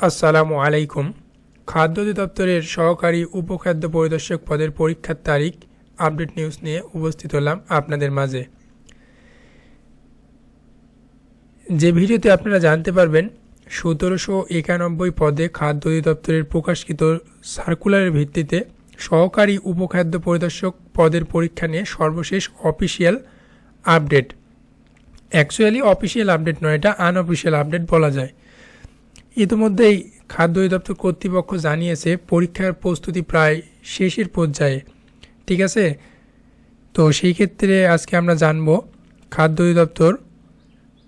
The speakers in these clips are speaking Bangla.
আসসালামু আলাইকুম। খাদ্য অধিদপ্তরের সহকারী উপখাদ্য পরিদর্শক পদের পরীক্ষার তারিখ আপডেট নিউজ নিয়ে উপস্থিত হলাম আপনাদের মাঝে। যে ভিডিওতে আপনারা জানতে পারবেন, সতেরোশো একানব্বই পদে খাদ্য অধিদপ্তরের প্রকাশিত সার্কুলারের ভিত্তিতে সহকারী উপখাদ্য পরিদর্শক পদের পরীক্ষা নিয়ে সর্বশেষ official update actually official update নয়, এটা আনঅফিসিয়াল আপডেট বলা যায়। ইতিমধ্যেই খাদ্য অধিদপ্তর কর্তৃপক্ষ জানিয়েছে, পরীক্ষার প্রস্তুতি প্রায় শেষের পর্যায়ে। ঠিক আছে? তো সেই ক্ষেত্রে আজকে আমরা জানব, খাদ্য অধিদপ্তর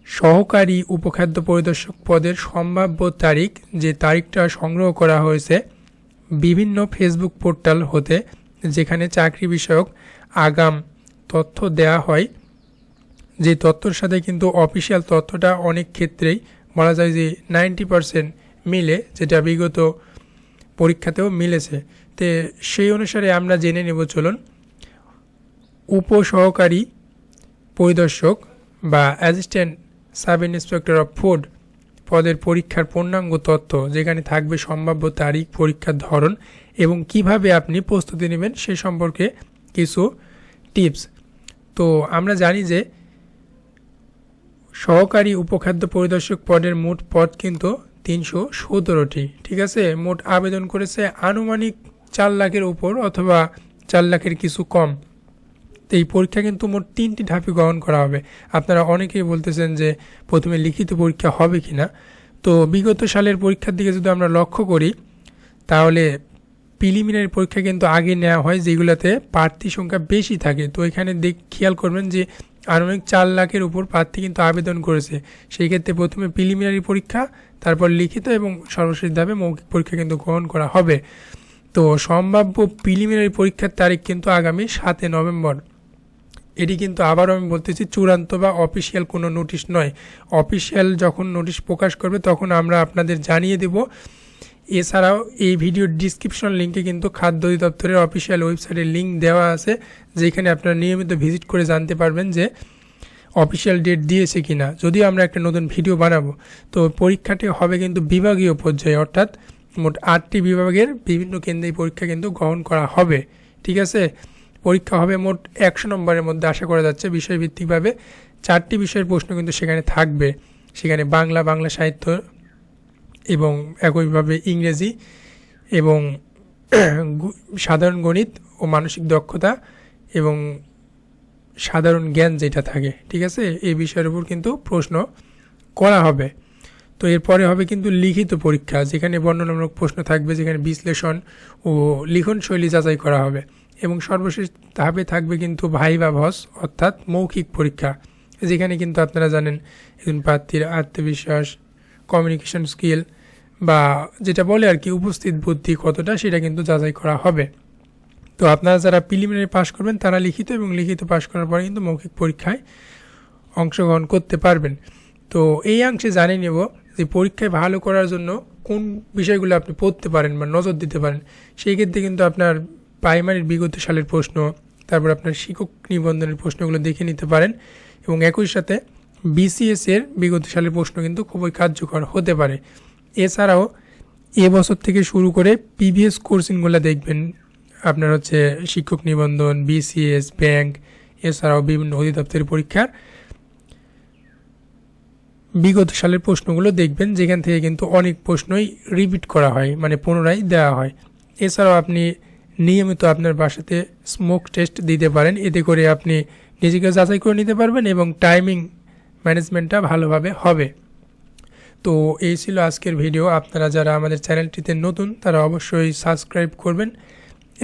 সহকারী উপখাদ্য পরিদর্শক পদের সম্ভাব্য তারিখ যে তারিখটা সংগ্রহ করা হয়েছে বিভিন্ন ফেসবুক পোর্টাল হতে, যেখানে চাকরি বিষয়ক আগাম তথ্য দেয়া হয়। যে তথ্যর সাথে কিন্তু অফিসিয়াল তথ্যটা অনেক ক্ষেত্রেই বলা যায় যে নাইনটি পারসেন্ট মিলে, যেটা বিগত পরীক্ষাতেও মিলেছে। তে সেই অনুসারে আমরা জেনে নেব, চলুন। উপসহকারী পরিদর্শক বা assistant sub inspector of food পদের পরীক্ষার পূর্ণাঙ্গ তথ্য যেখানে থাকবে সম্ভাব্য তারিখ, পরীক্ষার ধরন এবং কীভাবে আপনি প্রস্তুতি নেবেন সে সম্পর্কে কিছু টিপস তো আমরা জানি যে সহকারী উপখাদ্য পরিদর্শক পদের মোট পদ কিন্তু তিনশো সতেরোটি। ঠিক আছে? মোট আবেদন করেছে আনুমানিক চার লাখের উপর অথবা চার লাখের কিছু কম। তো এই পরীক্ষা কিন্তু মোট তিনটি ধাপে গ্রহণ করা হবে। আপনারা অনেকেই বলতেছেন যে প্রথমে লিখিত পরীক্ষা হবে কি না তো বিগত সালের পরীক্ষার দিকে যদি আমরা লক্ষ্য করি, তাহলে প্রিলিমিনারি পরীক্ষা কিন্তু আগে নেওয়া হয় যেগুলোতে প্রার্থী সংখ্যা বেশি থাকে। তো এখানে দেখ খেয়াল করবেন যে আনুমানিক চার লাখের উপর প্রার্থী কিন্তু আবেদন করেছে। সেই ক্ষেত্রে প্রথমে প্রিলিমিনারি পরীক্ষা, তারপর লিখিত এবং সর্বশেষ ধাপে মৌখিক পরীক্ষা কিন্তু গ্রহণ করা হবে। তো সম্ভাব্য প্রিলিমিনারি পরীক্ষার তারিখ কিন্তু আগামী সাতই নভেম্বর। এটি কিন্তু আবারও আমি বলতেছি, চূড়ান্ত বা অফিসিয়াল কোনো নোটিশ নয়। অফিসিয়াল যখন নোটিশ প্রকাশ করবে, তখন আমরা আপনাদের জানিয়ে দেব এছাড়াও এই ভিডিওর ডিসক্রিপশন লিঙ্কে কিন্তু খাদ্য অধিদপ্তরের অফিসিয়াল ওয়েবসাইটের লিঙ্ক দেওয়া আছে, যেখানে আপনারা নিয়মিত ভিজিট করে জানতে পারবেন যে অফিসিয়াল ডেট দিয়েছে কি না যদিও আমরা একটা নতুন ভিডিও বানাবো, তো পরীক্ষাটি হবে কিন্তু বিভাগীয় পর্যায়ে, অর্থাৎ মোট আটটি বিভাগের বিভিন্ন কেন্দ্রে পরীক্ষা কিন্তু গ্রহণ করা হবে। ঠিক আছে? পরীক্ষা হবে মোট একশো নম্বরের মধ্যে আশা করা যাচ্ছে বিষয়ভিত্তিকভাবে। চারটি বিষয়ের প্রশ্ন কিন্তু সেখানে থাকবে। সেখানে বাংলা বাংলা সাহিত্য এবং একইভাবে ইংরেজি এবং সাধারণ গণিত ও মানসিক দক্ষতা এবং সাধারণ জ্ঞান যেটা থাকে, ঠিক আছে? এই বিষয়ের উপর কিন্তু প্রশ্ন করা হবে। তো এরপরে হবে কিন্তু লিখিত পরীক্ষা, যেখানে বর্ণনামূলক প্রশ্ন থাকবে, যেখানে বিশ্লেষণ ও লিখন শৈলী যাচাই করা হবে। এবং সর্বশেষ ধাপে থাকবে কিন্তু ভাই বা ভস, অর্থাৎ মৌখিক পরীক্ষা, যেখানে কিন্তু আপনারা জানেন, একজন প্রার্থীর আত্মবিশ্বাস কমিউনিকেশন স্কিল বা যেটা বলে আর কি উপস্থিত বুদ্ধি কতটা, সেটা কিন্তু যাচাই করা হবে। তো আপনারা যারা প্রিলিমিনারি পাশ করবেন, তারা লিখিত এবং লিখিত পাশ করার পরে কিন্তু মৌখিক পরীক্ষায় অংশগ্রহণ করতে পারবেন। তো এই অংশে জানিয়ে নেব যে পরীক্ষায় ভালো করার জন্য কোন বিষয়গুলো আপনি পড়তে পারেন বা নজর দিতে পারেন। সেই ক্ষেত্রে কিন্তু আপনার প্রাইমারির বিগত সালের প্রশ্ন, তারপর আপনার শিক্ষক নিবন্ধনের প্রশ্নগুলো দেখে নিতে পারেন এবং একই সাথে বিসিএস এর বিগত সালের প্রশ্ন কিন্তু খুবই কার্যকর হতে পারে। এছাড়াও এবছর থেকে শুরু করে পিবিএস কোর্সিংগুলো দেখবেন। আপনার হচ্ছে শিক্ষক নিবন্ধন, বিসিএস, ব্যাংক, এছাড়াও বিভিন্ন অধিদপ্তরের পরীক্ষার বিগত সালের প্রশ্নগুলো দেখবেন, যেখান থেকে কিন্তু অনেক প্রশ্নই রিপিট করা হয় মানে পুনরায় দেওয়া হয়। এছাড়াও আপনি নিয়মিত আপনার বাসাতে স্মোক টেস্ট দিতে পারেন, এতে করে আপনি নিজেকে যাচাই করে নিতে পারবেন এবং টাইমিং ম্যানেজমেন্টটা ভালোভাবে হবে। তো এই ছিল আজকের ভিডিও। আপনারা যারা আমাদের চ্যানেলটিতে নতুন, তারা অবশ্যই সাবস্ক্রাইব করবেন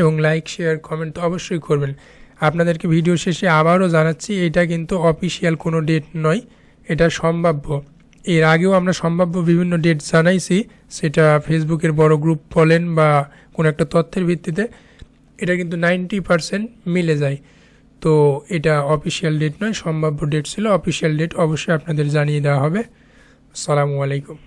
এবং লাইক, শেয়ার, কমেন্ট তো অবশ্যই করবেন। আপনাদেরকে ভিডিও শেষে আবারও জানাচ্ছি, এটা কিন্তু অফিসিয়াল কোনো ডেট নয়, এটা সম্ভাব্য। এর আগেও আমরা সম্ভাব্য বিভিন্ন ডেট জানাইছি, সেটা ফেসবুকের বড় গ্রুপ বলেন বা কোনো একটা তথ্যের ভিত্তিতে। এটা কিন্তু নাইনটি পারসেন্ট মিলে যায়। তো এটা অফিসিয়াল ডেট নয়, সম্ভাব্য ডেট ছিল, অফিসিয়াল ডেট অবশ্যই আপনাদের জানিয়ে দেওয়া হবে। আসসালামু আলাইকুম।